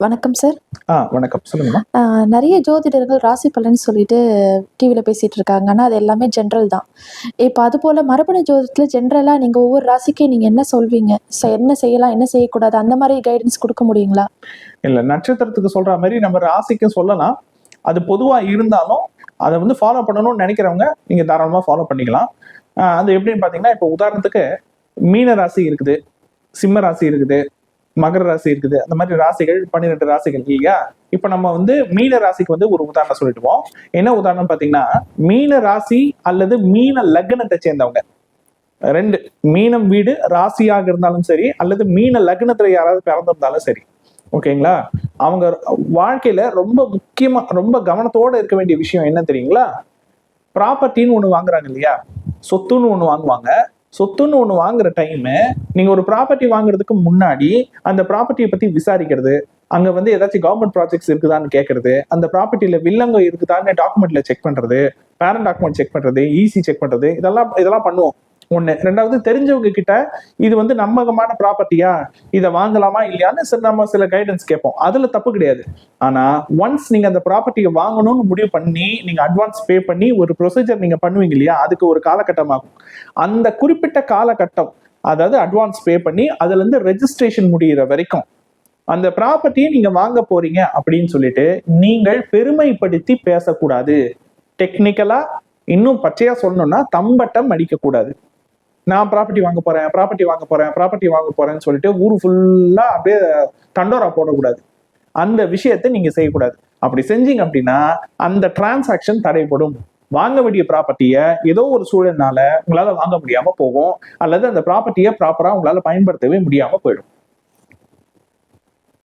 வணக்கம் சார் ஆ வணக்கம். சொல்லுங்கம்மா. நிறைய ஜோதிடர்கள் ராசி பலன் சொல்லிட்டு டிவியில் பேசிட்டு இருக்காங்க. ஆனால் அது எல்லாமே ஜென்ரல் தான். இப்போ அது போல் மரபணு ஜோதிடத்தில் ஜென்ரலாக நீங்கள் ஒவ்வொரு ராசிக்கு நீங்கள் என்ன சொல்வீங்க? ச- என்ன செய்யலாம் என்ன செய்யக்கூடாது? அந்த மாதிரி கைடன்ஸ் கொடுக்க முடியுங்களா? இல்ல நட்சத்திரத்துக்கு சொல்ற மாதிரி நம்ம ராசிக்கு சொல்லலாம். அது பொதுவா இருந்தாலும் அதை வந்து ஃபாலோ பண்ணணும்னு நினைக்கிறவங்க நீங்க தாராளமா ஃபாலோ பண்ணிக்கலாம். அது எப்படின்னு பாத்தீங்கன்னா இப்போ உதாரணத்துக்கு மீன ராசி இருக்குது சிம்ம ராசி இருக்குது மகர ராசி இருக்குது. அந்த மாதிரி ராசிகள் பன்னிரெண்டு ராசிகள் இல்லையா? இப்போ நம்ம வந்து மீன ராசிக்கு வந்து ஒரு உதாரணம் சொல்லிடுவோம். என்ன உதாரணம் பாத்தீங்கன்னா மீன ராசி அல்லது மீன லக்னத்தை சேர்ந்தவங்க. ரெண்டு மீனம் வீடு ராசியாக இருந்தாலும் சரி அல்லது மீன லக்னத்துல யாராவது பிறந்திருந்தாலும் சரி. ஓகேங்களா? அவங்க வாழ்க்கையில ரொம்ப முக்கியமா ரொம்ப கவனத்தோட இருக்க வேண்டிய விஷயம் என்ன தெரியுங்களா? ப்ராப்பர்ட்டின்னு ஒண்ணு வாங்குறாங்க இல்லையா? சொத்துன்னு ஒண்ணு வாங்குவாங்க. சொத்துன்னு ஒன்று வாங்குற டைமு நீங்கள் ஒரு ப்ராப்பர்ட்டி வாங்குறதுக்கு முன்னாடி அந்த ப்ராப்பர்ட்டியை பற்றி விசாரிக்கிறது அங்கே வந்து ஏதாச்சும் கவர்மெண்ட் ப்ராஜெக்ட்ஸ் இருக்குதான்னு கேட்கறது அந்த ப்ராப்பர்ட்டியில் வில்லங்க இருக்குதான்னு டாக்குமெண்ட்டில் செக் பண்ணுறது பேரண்ட் டாக்குமெண்ட் செக் பண்ணுறது ஈசி செக் பண்ணுறது இதெல்லாம் இதெல்லாம் பண்ணுவோம். ஒன்று ரெண்டாவது தெரிஞ்சவங்க கிட்ட இது வந்து நம்பகமான ப்ராப்பர்ட்டியா இதை வாங்கலாமா இல்லையான்னு சில நம்ம சில கைடன்ஸ் கேட்போம். அதில் தப்பு கிடையாது. ஆனால் ஒன்ஸ் நீங்கள் அந்த ப்ராப்பர்ட்டியை வாங்கணும்னு முடிவு பண்ணி நீங்கள் அட்வான்ஸ் பே பண்ணி ஒரு ப்ரொசீஜர் நீங்கள் பண்ணுவீங்க இல்லையா? அதுக்கு ஒரு காலகட்டம் ஆகும் அந்த குறிப்பிட்ட காலகட்டம் அதாவது அட்வான்ஸ் பே பண்ணி அதுலேருந்து ரெஜிஸ்ட்ரேஷன் முடியிற வரைக்கும் அந்த ப்ராப்பர்ட்டியை நீங்க வாங்க போறீங்க அப்படின்னு சொல்லிட்டு நீங்கள் பெருமைப்படுத்தி பேசக்கூடாது. டெக்னிக்கலா இன்னும் பச்சையா சொல்லணும்னா தம்பட்டம் அடிக்கக்கூடாது. நான் ப்ராப்பர்ட்டி வாங்க போறேன் ப்ராப்பர்ட்டி வாங்க போறேன் ப்ராப்பர்ட்டி வாங்க போறேன்னு சொல்லிட்டு ஊர் ஃபுல்லா அப்படியே தண்டோரா போடக்கூடாது. அந்த விஷயத்தை நீங்க செய்யக்கூடாது. அப்படி செஞ்சீங்க அப்படின்னா அந்த டிரான்சாக்ஷன் தடைப்படும் வாங்க வேண்டிய ப்ராப்பர்ட்டியை ஏதோ ஒரு சூழல்னால உங்களால வாங்க முடியாம போகும். அல்லது அந்த ப்ராப்பர்ட்டியை ப்ராப்பரா உங்களால பயன்படுத்தவே முடியாம போயிடும்.